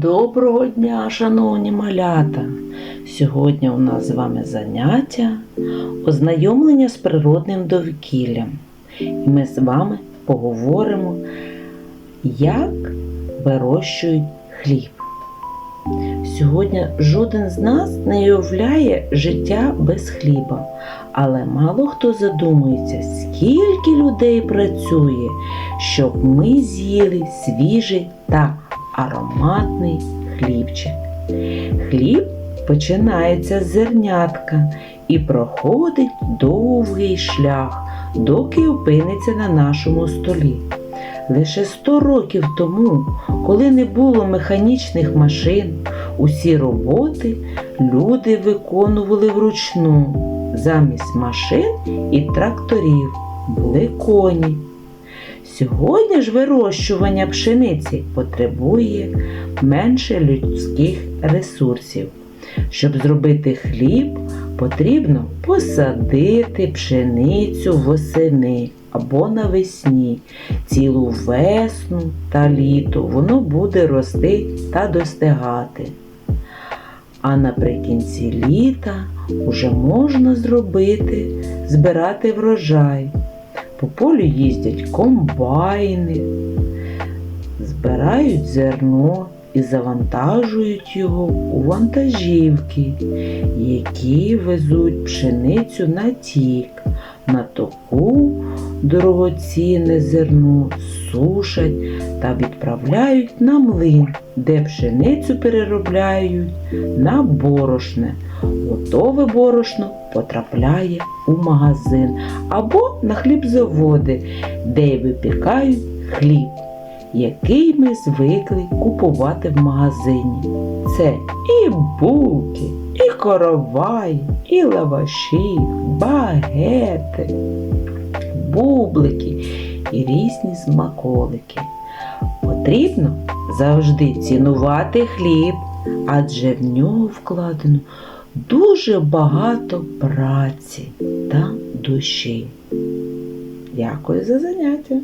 Доброго дня, шановні малята! Сьогодні у нас з вами заняття ознайомлення з природним довкіллям. І ми з вами поговоримо, як вирощують хліб. Сьогодні жоден з нас не уявляє життя без хліба, але мало хто задумується, скільки людей працює, щоб ми з'їли свіжий та ароматний хлібчик. Хліб починається з зернятка і проходить довгий шлях, доки опиниться на нашому столі. Лише 100 років тому, коли не було механічних машин, усі роботи люди виконували вручну. Замість машин і тракторів були коні. Сьогодні ж вирощування пшениці потребує менше людських ресурсів. Щоб зробити хліб, потрібно посадити пшеницю восени або навесні, цілу весну та літо воно буде рости та достигати. А наприкінці літа уже можна зробити, збирати врожай. По полю їздять комбайни, збирають зерно і завантажують його у вантажівки, які везуть пшеницю на тік, на току дорогоцінне зерно сушать та відправляють на млин, де пшеницю переробляють на борошне. Готове борошно потрапляє у магазин або на хлібзаводи, де випікають хліб, який ми звикли купувати в магазині. Це і булки, і коровай, і лаваші, багети, бублики і різні смаколики. Потрібно завжди цінувати хліб, адже в нього вкладено дуже багато праці та душі. Дякую за заняття!